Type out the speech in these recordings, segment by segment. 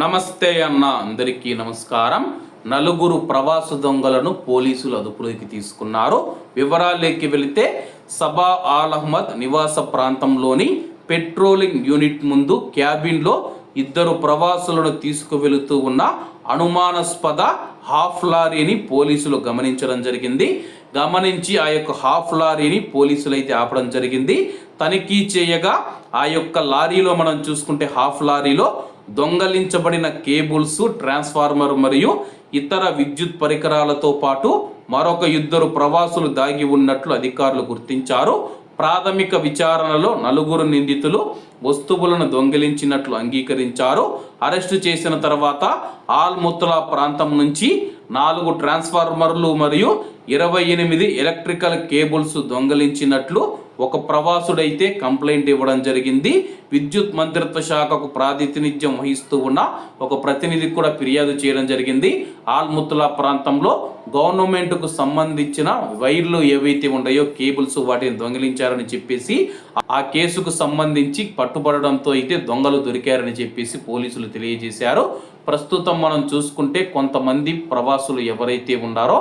నమస్తే అన్న అందరికీ నమస్కారం. నలుగురు ప్రవాస దొంగలను పోలీసులు అదుపులోకి తీసుకున్నారు. వివరాల్లోకి వెళితే సబా ఆల్ అహ్మద్ నివాస ప్రాంతంలోని పెట్రోలింగ్ యూనిట్ ముందు క్యాబిన్లో ఇద్దరు ప్రవాసులను తీసుకువెళుతూ ఉన్న అనుమానాస్పద హాఫ్ లారీని పోలీసులు గమనించడం జరిగింది. గమనించి ఆ యొక్క హాఫ్ లారీని పోలీసులు అయితే ఆపడం జరిగింది. తనిఖీ చేయగా ఆ యొక్క లారీలో మనం చూసుకుంటే హాఫ్ లారీలో దొంగలించబడిన కేబుల్స్ ట్రాన్స్ఫార్మర్ మరియు ఇతర విద్యుత్ పరికరాలతో పాటు మరొక ఇద్దరు ప్రవాసులు దాగి ఉన్నట్లు అధికారులు గుర్తించారు. ప్రాథమిక విచారణలో నలుగురు నిందితులు వస్తువులను దొంగిలించినట్లు అంగీకరించారు. అరెస్టు చేసిన తర్వాత ఆల్ ముత్తలా ప్రాంతం నుంచి నాలుగు ట్రాన్స్ఫార్మర్లు మరియు ఇరవై ఎనిమిది ఎలక్ట్రికల్ కేబుల్స్ దొంగలించినట్లు ఒక ప్రవాసుడైతే కంప్లైంట్ ఇవ్వడం జరిగింది. విద్యుత్ మంత్రిత్వ శాఖకు ప్రాతినిధ్యం వహిస్తూ ఉన్న ఒక ప్రతినిధి కూడా ఫిర్యాదు చేయడం జరిగింది. ఆల్ముతులా ప్రాంతంలో గవర్నమెంట్కు సంబంధించిన వైర్లు ఏవైతే ఉన్నాయో కేబుల్స్ వాటిని దొంగిలించారని చెప్పేసి ఆ కేసుకు సంబంధించి పట్టుబడడంతో అయితే దొంగలు దొరికారని చెప్పేసి పోలీసులు తెలియజేశారు. ప్రస్తుతం మనం చూసుకుంటే కొంతమంది ప్రవాసులు ఎవరైతే ఉన్నారో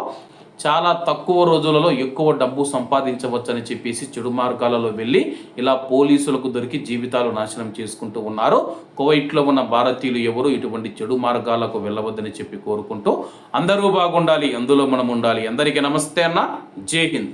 చాలా తక్కువ రోజులలో ఎక్కువ డబ్బు సంపాదించవచ్చని చెప్పేసి చెడు మార్గాలలో వెళ్ళి ఇలా పోలీసులకు దొరికి జీవితాలు నాశనం చేసుకుంటూ ఉన్నారు. కువైట్లో ఉన్న భారతీయులు ఎవరు ఇటువంటి చెడు మార్గాలకు వెళ్ళవద్దని చెప్పి కోరుకుంటూ అందరూ బాగుండాలి అందులో మనం ఉండాలి. అందరికీ నమస్తే అన్న. జై హింద్.